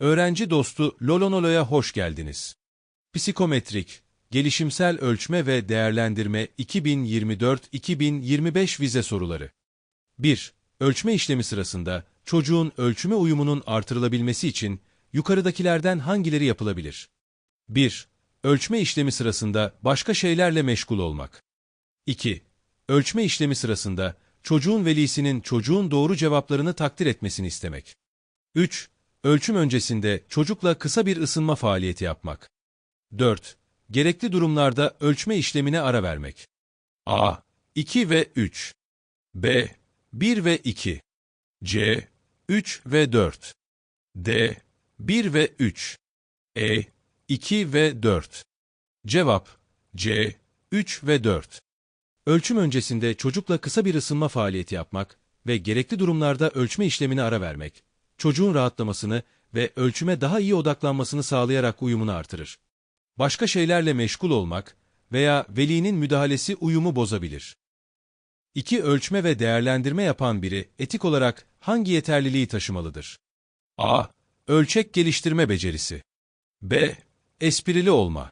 Öğrenci dostu Lolonolo'ya hoş geldiniz. Psikometrik, Gelişimsel Ölçme ve Değerlendirme 2024-2025 vize soruları. 1. Ölçme işlemi sırasında çocuğun ölçüme uyumunun artırılabilmesi için yukarıdakilerden hangileri yapılabilir? 1. Ölçme işlemi sırasında başka şeylerle meşgul olmak. 2. Ölçme işlemi sırasında çocuğun velisinin çocuğun doğru cevaplarını takdir etmesini istemek. 3. Ölçüm öncesinde çocukla kısa bir ısınma faaliyeti yapmak. 4. Gerekli durumlarda ölçme işlemine ara vermek. A. 2 ve 3. B. 1 ve 2. C. 3 ve 4. D. 1 ve 3. E. 2 ve 4. Cevap C. 3 ve 4. Ölçüm öncesinde çocukla kısa bir ısınma faaliyeti yapmak ve gerekli durumlarda ölçme işlemine ara vermek, çocuğun rahatlamasını ve ölçüme daha iyi odaklanmasını sağlayarak uyumunu artırır. Başka şeylerle meşgul olmak veya velinin müdahalesi uyumu bozabilir. İki ölçme ve değerlendirme yapan biri etik olarak hangi yeterliliği taşımalıdır? A. Ölçek geliştirme becerisi. B. Esprili olma.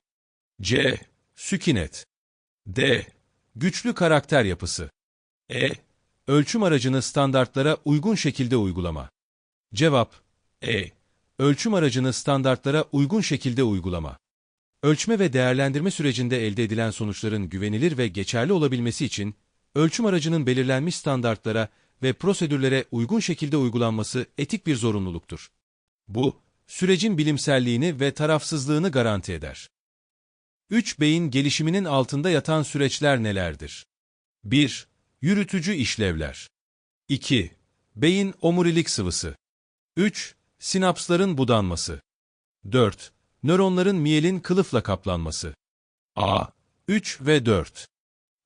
C. Sükinet. D. Güçlü karakter yapısı. E. Ölçüm aracını standartlara uygun şekilde uygulama. Cevap E. Ölçüm aracını standartlara uygun şekilde uygulama. Ölçme ve değerlendirme sürecinde elde edilen sonuçların güvenilir ve geçerli olabilmesi için ölçüm aracının belirlenmiş standartlara ve prosedürlere uygun şekilde uygulanması etik bir zorunluluktur. Bu, sürecin bilimselliğini ve tarafsızlığını garanti eder. 3 beyin gelişiminin altında yatan süreçler nelerdir? 1. Yürütücü işlevler. 2. Beyin omurilik sıvısı. 3. Sinapsların budanması. 4. Nöronların miyelin kılıfla kaplanması. A. 3 ve 4.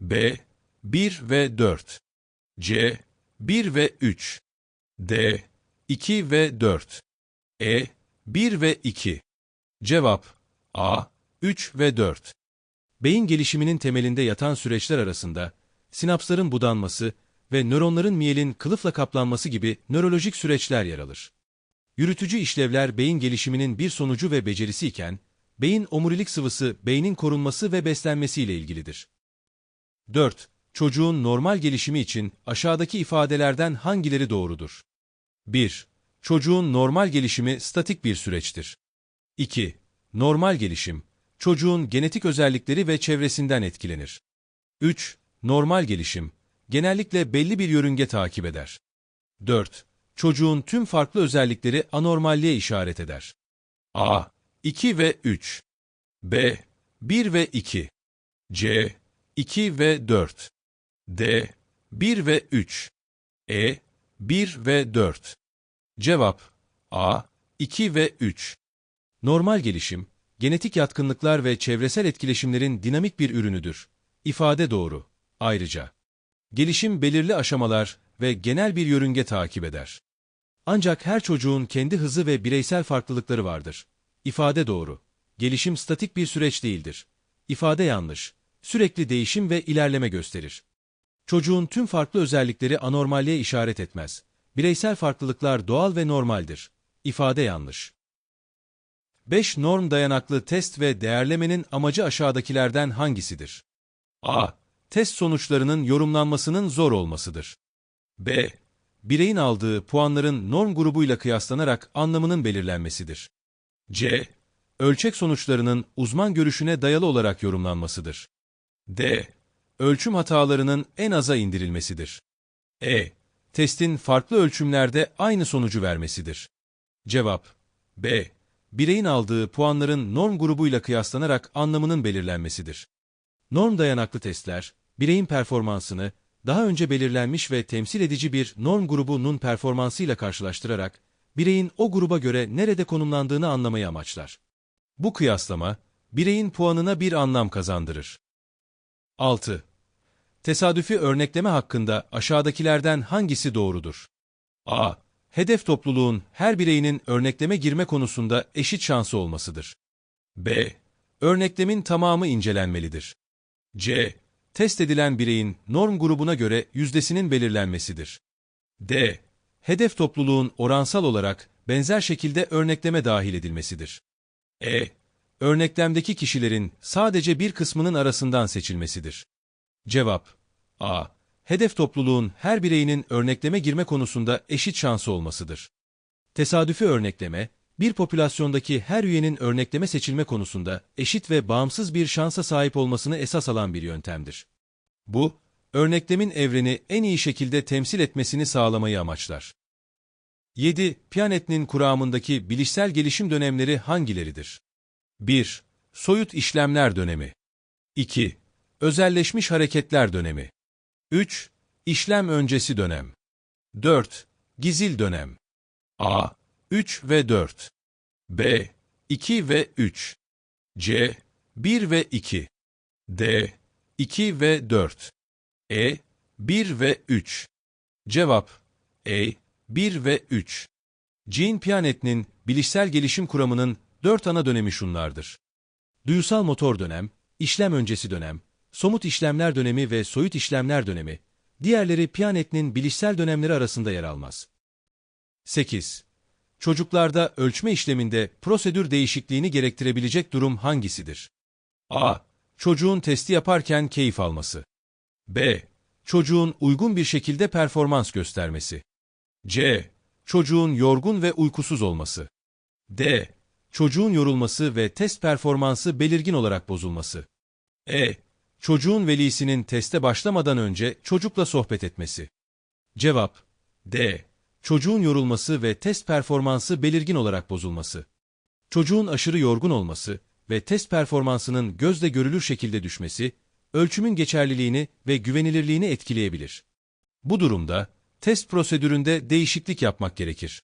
B. 1 ve 4. C. 1 ve 3. D. 2 ve 4. E. 1 ve 2. Cevap A. 3 ve 4. Beyin gelişiminin temelinde yatan süreçler arasında sinapsların budanması ve nöronların miyelin kılıfla kaplanması gibi nörolojik süreçler yer alır. Yürütücü işlevler beyin gelişiminin bir sonucu ve becerisi iken, beyin omurilik sıvısı beynin korunması ve beslenmesiyle ilgilidir. 4. Çocuğun normal gelişimi için aşağıdaki ifadelerden hangileri doğrudur? 1. Çocuğun normal gelişimi statik bir süreçtir. 2. Normal gelişim, çocuğun genetik özellikleri ve çevresinden etkilenir. 3. Normal gelişim, genellikle belli bir yörünge takip eder. 4. Çocuğun tüm farklı özellikleri anormalliğe işaret eder. A. 2 ve 3. B. 1 ve 2. C. 2 ve 4. D. 1 ve 3. E. 1 ve 4. Cevap A. 2 ve 3. Normal gelişim, genetik yatkınlıklar ve çevresel etkileşimlerin dinamik bir ürünüdür. İfade doğru. Ayrıca, gelişim belirli aşamalar ve genel bir yörünge takip eder. Ancak her çocuğun kendi hızı ve bireysel farklılıkları vardır. İfade doğru. Gelişim statik bir süreç değildir. İfade yanlış. Sürekli değişim ve ilerleme gösterir. Çocuğun tüm farklı özellikleri anormalliğe işaret etmez. Bireysel farklılıklar doğal ve normaldir. İfade yanlış. 5 norm dayanaklı test ve değerlemenin amacı aşağıdakilerden hangisidir? A. Test sonuçlarının yorumlanmasının zor olmasıdır. B. Bireyin aldığı puanların norm grubuyla kıyaslanarak anlamının belirlenmesidir. C. Ölçek sonuçlarının uzman görüşüne dayalı olarak yorumlanmasıdır. D. Ölçüm hatalarının en aza indirilmesidir. E. Testin farklı ölçümlerde aynı sonucu vermesidir. Cevap B bireyin aldığı puanların norm grubuyla kıyaslanarak anlamının belirlenmesidir. Norm dayanaklı testler, bireyin performansını daha önce belirlenmiş ve temsil edici bir norm grubunun performansıyla karşılaştırarak, bireyin o gruba göre nerede konumlandığını anlamayı amaçlar. Bu kıyaslama, bireyin puanına bir anlam kazandırır. 6. Tesadüfi örnekleme hakkında aşağıdakilerden hangisi doğrudur? A hedef topluluğun her bireyinin örnekleme girme konusunda eşit şansı olmasıdır. B. Örneklemin tamamı incelenmelidir. C. Test edilen bireyin norm grubuna göre yüzdesinin belirlenmesidir. D. Hedef topluluğun oransal olarak benzer şekilde örnekleme dahil edilmesidir. E. Örneklemdeki kişilerin sadece bir kısmının arasından seçilmesidir. Cevap A. Hedef topluluğun her bireyinin örnekleme girme konusunda eşit şansı olmasıdır. Tesadüfi örnekleme, bir popülasyondaki her üyenin örnekleme seçilme konusunda eşit ve bağımsız bir şansa sahip olmasını esas alan bir yöntemdir. Bu, örneklemin evreni en iyi şekilde temsil etmesini sağlamayı amaçlar. 7. Piyanet'in kuramındaki bilişsel gelişim dönemleri hangileridir? 1. Soyut işlemler dönemi 2. Özelleşmiş hareketler dönemi 3. İşlem öncesi dönem 4. Gizil dönem A. 3 ve 4 B. 2 ve 3 C. 1 ve 2 D. 2 ve 4 E. 1 ve 3 Cevap E. 1 ve 3 Jean Piaget'in bilişsel gelişim kuramının dört ana dönemi şunlardır. Duyusal motor dönem, işlem öncesi dönem, somut işlemler dönemi ve soyut işlemler dönemi, diğerleri Piaget'in bilişsel dönemleri arasında yer almaz. 8. Çocuklarda ölçme işleminde prosedür değişikliğini gerektirebilecek durum hangisidir? A. Çocuğun testi yaparken keyif alması. B. Çocuğun uygun bir şekilde performans göstermesi. C. Çocuğun yorgun ve uykusuz olması. D. Çocuğun yorulması ve test performansı belirgin olarak bozulması. E. Çocuğun velisinin teste başlamadan önce çocukla sohbet etmesi. Cevap D. Çocuğun yorulması ve test performansı belirgin olarak bozulması. Çocuğun aşırı yorgun olması ve test performansının gözle görülür şekilde düşmesi, ölçümün geçerliliğini ve güvenilirliğini etkileyebilir. Bu durumda, test prosedüründe değişiklik yapmak gerekir.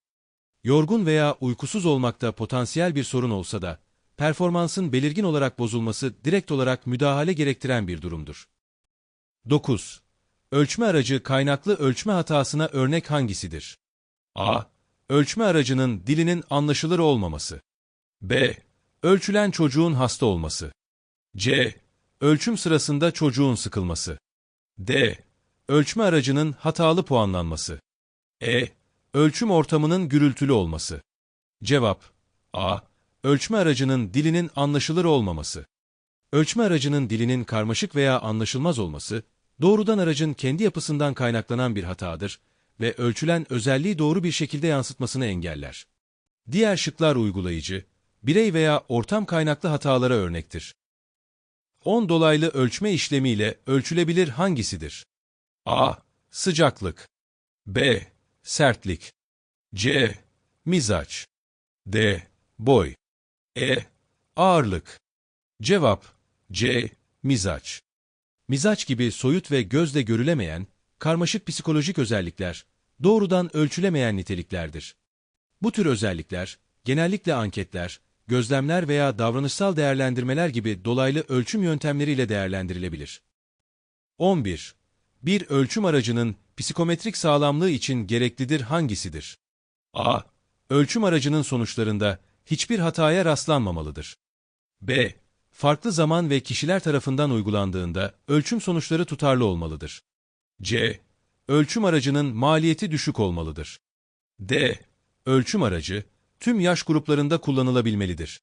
Yorgun veya uykusuz olmakta potansiyel bir sorun olsa da, performansın belirgin olarak bozulması direkt olarak müdahale gerektiren bir durumdur. 9. Ölçme aracı kaynaklı ölçme hatasına örnek hangisidir? A. Ölçme aracının dilinin anlaşılır olmaması. B. Ölçülen çocuğun hasta olması. C. Ölçüm sırasında çocuğun sıkılması. D. Ölçme aracının hatalı puanlanması. E. Ölçüm ortamının gürültülü olması. Cevap A. Ölçme aracının dilinin anlaşılır olmaması. Ölçme aracının dilinin karmaşık veya anlaşılmaz olması, doğrudan aracın kendi yapısından kaynaklanan bir hatadır ve ölçülen özelliği doğru bir şekilde yansıtmasını engeller. Diğer şıklar uygulayıcı, birey veya ortam kaynaklı hatalara örnektir. 10 dolaylı ölçme işlemiyle ölçülebilir hangisidir? A. Sıcaklık B. Sertlik C. Mizaç D. Boy E. Ağırlık Cevap C. Mizaç Mizaç gibi soyut ve gözle görülemeyen, karmaşık psikolojik özellikler, doğrudan ölçülemeyen niteliklerdir. Bu tür özellikler, genellikle anketler, gözlemler veya davranışsal değerlendirmeler gibi dolaylı ölçüm yöntemleriyle değerlendirilebilir. 11. Bir ölçüm aracının psikometrik sağlamlığı için gereklidir hangisidir? A. Ölçüm aracının sonuçlarında hiçbir hataya rastlanmamalıdır. B. Farklı zaman ve kişiler tarafından uygulandığında ölçüm sonuçları tutarlı olmalıdır. C. Ölçüm aracının maliyeti düşük olmalıdır. D. Ölçüm aracı, tüm yaş gruplarında kullanılabilmelidir.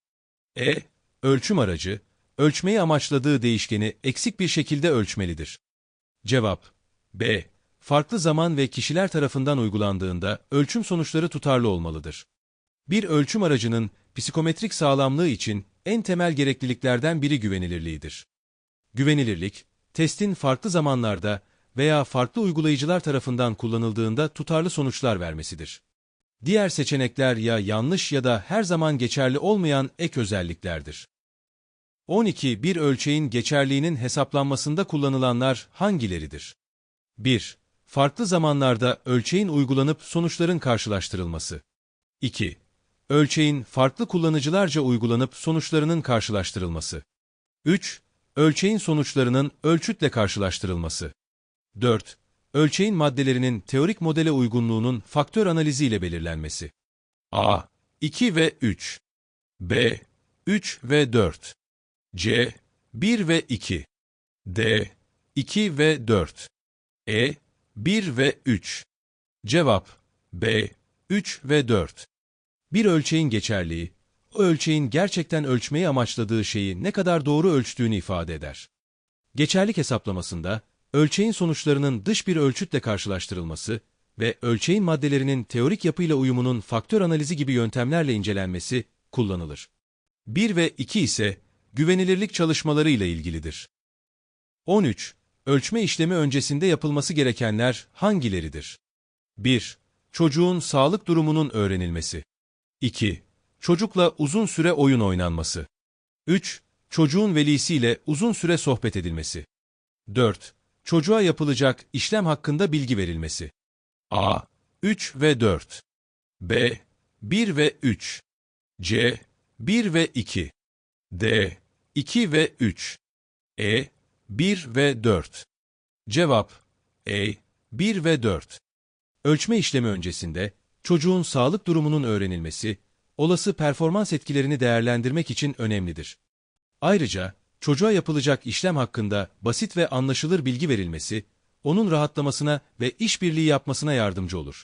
E. Ölçüm aracı, ölçmeyi amaçladığı değişkeni eksik bir şekilde ölçmelidir. Cevap B. Farklı zaman ve kişiler tarafından uygulandığında ölçüm sonuçları tutarlı olmalıdır. Bir ölçüm aracının psikometrik sağlamlığı için en temel gerekliliklerden biri güvenilirliğidir. Güvenilirlik, testin farklı zamanlarda veya farklı uygulayıcılar tarafından kullanıldığında tutarlı sonuçlar vermesidir. Diğer seçenekler ya yanlış ya da her zaman geçerli olmayan ek özelliklerdir. 12. Bir ölçeğin geçerliğinin hesaplanmasında kullanılanlar hangileridir? 1. Farklı zamanlarda ölçeğin uygulanıp sonuçların karşılaştırılması. 2. Ölçeğin farklı kullanıcılarca uygulanıp sonuçlarının karşılaştırılması. 3. Ölçeğin sonuçlarının ölçütle karşılaştırılması. 4. Ölçeğin maddelerinin teorik modele uygunluğunun faktör analiziyle belirlenmesi. A. 2 ve 3. B. 3 ve 4. C. 1 ve 2. D. 2 ve 4. E. 1 ve 3. Cevap B. 3 ve 4. Bir ölçeğin geçerliği, o ölçeğin gerçekten ölçmeyi amaçladığı şeyi ne kadar doğru ölçtüğünü ifade eder. Geçerlik hesaplamasında, ölçeğin sonuçlarının dış bir ölçütle karşılaştırılması ve ölçeğin maddelerinin teorik yapıyla uyumunun faktör analizi gibi yöntemlerle incelenmesi kullanılır. 1 ve 2 ise güvenilirlik çalışmaları ile ilgilidir. 13. Ölçme işlemi öncesinde yapılması gerekenler hangileridir? 1. Çocuğun sağlık durumunun öğrenilmesi. 2. Çocukla uzun süre oyun oynanması. 3. Çocuğun velisiyle uzun süre sohbet edilmesi. 4. Çocuğa yapılacak işlem hakkında bilgi verilmesi. A. 3 ve 4. B. 1 ve 3. C. 1 ve 2. D. 2 ve 3. E. 1 ve 4. Cevap E. 1 ve 4. Ölçme işlemi öncesinde çocuğun sağlık durumunun öğrenilmesi, olası performans etkilerini değerlendirmek için önemlidir. Ayrıca çocuğa yapılacak işlem hakkında basit ve anlaşılır bilgi verilmesi, onun rahatlamasına ve işbirliği yapmasına yardımcı olur.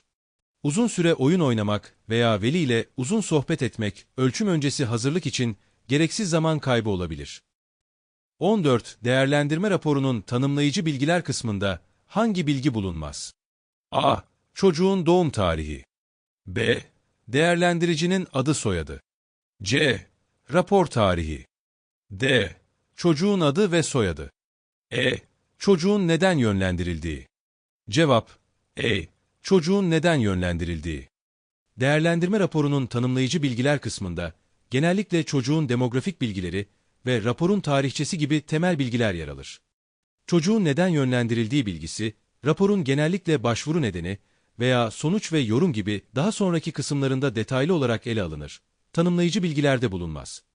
Uzun süre oyun oynamak veya veli ile uzun sohbet etmek ölçüm öncesi hazırlık için gereksiz zaman kaybı olabilir. 14. Değerlendirme raporunun tanımlayıcı bilgiler kısmında hangi bilgi bulunmaz? A. Çocuğun doğum tarihi. B. Değerlendiricinin adı soyadı. C. Rapor tarihi. D. Çocuğun adı ve soyadı. E. Çocuğun neden yönlendirildiği. Cevap E. Çocuğun neden yönlendirildiği. Değerlendirme raporunun tanımlayıcı bilgiler kısmında genellikle çocuğun demografik bilgileri ve raporun tarihçesi gibi temel bilgiler yer alır. Çocuğun neden yönlendirildiği bilgisi, raporun genellikle başvuru nedeni veya sonuç ve yorum gibi daha sonraki kısımlarında detaylı olarak ele alınır. Tanımlayıcı bilgilerde bulunmaz.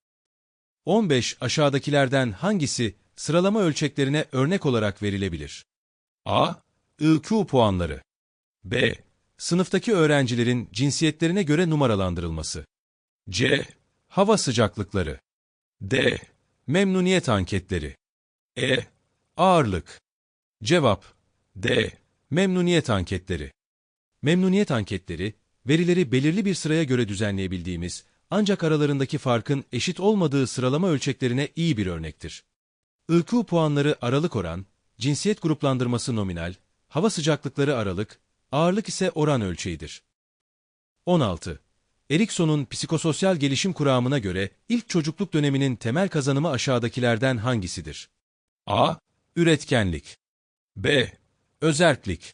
15 aşağıdakilerden hangisi sıralama ölçeklerine örnek olarak verilebilir? A. IQ puanları. B. Sınıftaki öğrencilerin cinsiyetlerine göre numaralandırılması. C. Hava sıcaklıkları. D. Memnuniyet anketleri. E. Ağırlık. Cevap D. Memnuniyet anketleri. Memnuniyet anketleri, verileri belirli bir sıraya göre düzenleyebildiğimiz ancak aralarındaki farkın eşit olmadığı sıralama ölçeklerine iyi bir örnektir. IQ puanları aralık oran, cinsiyet gruplandırması nominal, hava sıcaklıkları aralık, ağırlık ise oran ölçeğidir. 16. Erikson'un psikososyal gelişim kuramına göre ilk çocukluk döneminin temel kazanımı aşağıdakilerden hangisidir? A. Üretkenlik B. Özerklik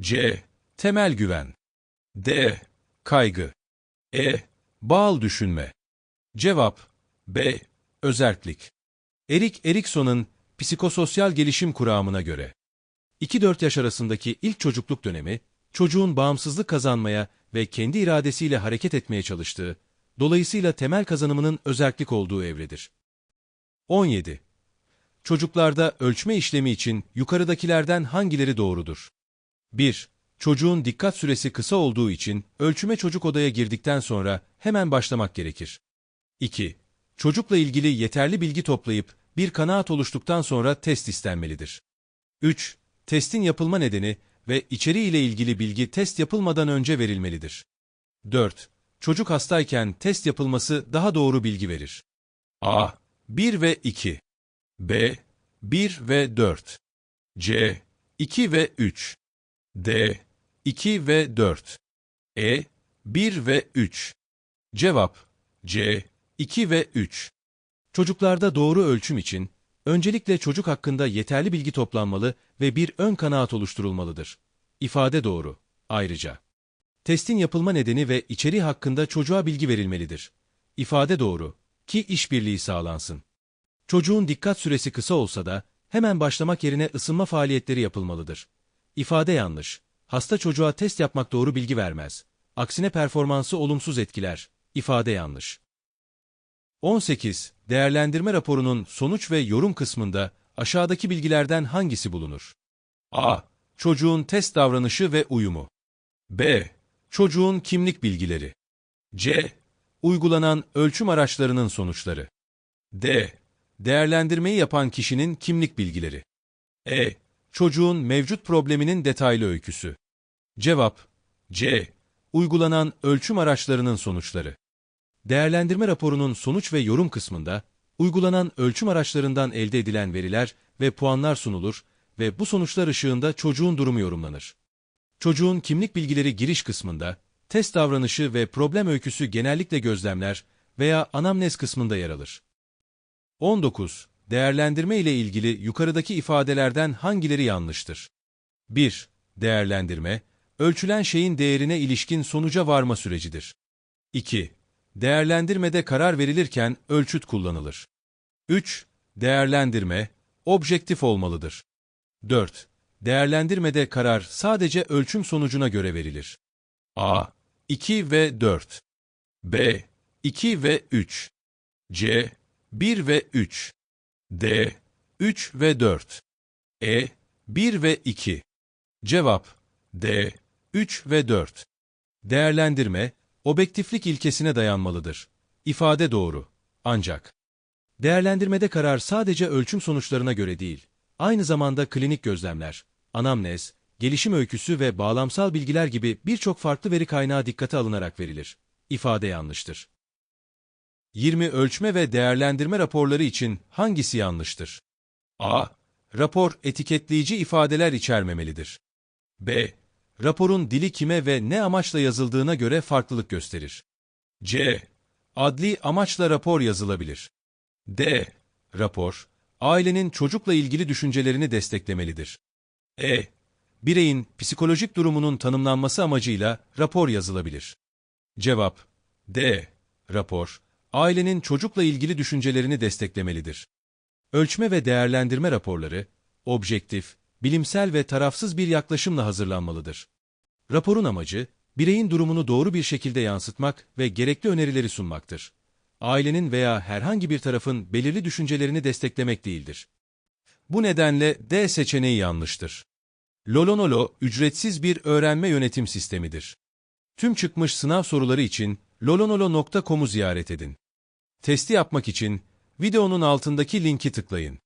C. Temel güven D. Kaygı E. Bağıl düşünme Cevap B. Özerklik Erik Erikson'un psikososyal gelişim kuramına göre 2-4 yaş arasındaki ilk çocukluk dönemi, çocuğun bağımsızlık kazanmaya ve kendi iradesiyle hareket etmeye çalıştığı, dolayısıyla temel kazanımının özellik olduğu evredir. 17. Çocuklarda ölçme işlemi için yukarıdakilerden hangileri doğrudur? 1. Çocuğun dikkat süresi kısa olduğu için ölçüme çocuk odaya girdikten sonra hemen başlamak gerekir. 2. Çocukla ilgili yeterli bilgi toplayıp bir kanaat oluştuktan sonra test istenmelidir. 3. Testin yapılma nedeni ve içeriği ile ilgili bilgi test yapılmadan önce verilmelidir. 4. Çocuk hastayken test yapılması daha doğru bilgi verir. A. 1 ve 2 B. 1 ve 4 C. 2 ve 3 D. 2 ve 4 E. 1 ve 3 Cevap C. 2 ve 3 Çocuklarda doğru ölçüm için öncelikle çocuk hakkında yeterli bilgi toplanmalı ve bir ön kanaat oluşturulmalıdır. İfade doğru. Ayrıca testin yapılma nedeni ve içeriği hakkında çocuğa bilgi verilmelidir. İfade doğru ki işbirliği sağlansın. Çocuğun dikkat süresi kısa olsa da hemen başlamak yerine ısınma faaliyetleri yapılmalıdır. İfade yanlış. Hasta çocuğa test yapmak doğru bilgi vermez. Aksine performansı olumsuz etkiler. İfade yanlış. 18. Değerlendirme raporunun sonuç ve yorum kısmında aşağıdaki bilgilerden hangisi bulunur? A. Çocuğun test davranışı ve uyumu. B. Çocuğun kimlik bilgileri. C. Uygulanan ölçüm araçlarının sonuçları. D. Değerlendirmeyi yapan kişinin kimlik bilgileri. E. Çocuğun mevcut probleminin detaylı öyküsü. Cevap C. uygulanan ölçüm araçlarının sonuçları. Değerlendirme raporunun sonuç ve yorum kısmında, uygulanan ölçüm araçlarından elde edilen veriler ve puanlar sunulur ve bu sonuçlar ışığında çocuğun durumu yorumlanır. Çocuğun kimlik bilgileri giriş kısmında, test davranışı ve problem öyküsü genellikle gözlemler veya anamnez kısmında yer alır. 19. Değerlendirme ile ilgili yukarıdaki ifadelerden hangileri yanlıştır? 1. Değerlendirme, ölçülen şeyin değerine ilişkin sonuca varma sürecidir. 2. Değerlendirmede karar verilirken ölçüt kullanılır. 3. Değerlendirme, objektif olmalıdır. 4. Değerlendirmede karar sadece ölçüm sonucuna göre verilir. A. 2 ve 4. B. 2 ve 3. C. 1 ve 3. D. 3 ve 4. E. 1 ve 2. Cevap D. 3 ve 4. Değerlendirme, objektiflik ilkesine dayanmalıdır. İfade doğru. Ancak değerlendirmede karar sadece ölçüm sonuçlarına göre değil, aynı zamanda klinik gözlemler, anamnez, gelişim öyküsü ve bağlamsal bilgiler gibi birçok farklı veri kaynağı dikkate alınarak verilir. İfade yanlıştır. 20 ölçme ve değerlendirme raporları için hangisi yanlıştır? A. Rapor etiketleyici ifadeler içermemelidir. B. Raporun dili kime ve ne amaçla yazıldığına göre farklılık gösterir. C. Adli amaçla rapor yazılabilir. D. Rapor, ailenin çocukla ilgili düşüncelerini desteklemelidir. E. Bireyin psikolojik durumunun tanımlanması amacıyla rapor yazılabilir. Cevap D. Rapor, ailenin çocukla ilgili düşüncelerini desteklemelidir. Ölçme ve değerlendirme raporları, objektif, bilimsel ve tarafsız bir yaklaşımla hazırlanmalıdır. Raporun amacı, bireyin durumunu doğru bir şekilde yansıtmak ve gerekli önerileri sunmaktır. Ailenin veya herhangi bir tarafın belirli düşüncelerini desteklemek değildir. Bu nedenle D seçeneği yanlıştır. Lolonolo, ücretsiz bir öğrenme yönetim sistemidir. Tüm çıkmış sınav soruları için lolonolo.com'u ziyaret edin. Testi yapmak için videonun altındaki linki tıklayın.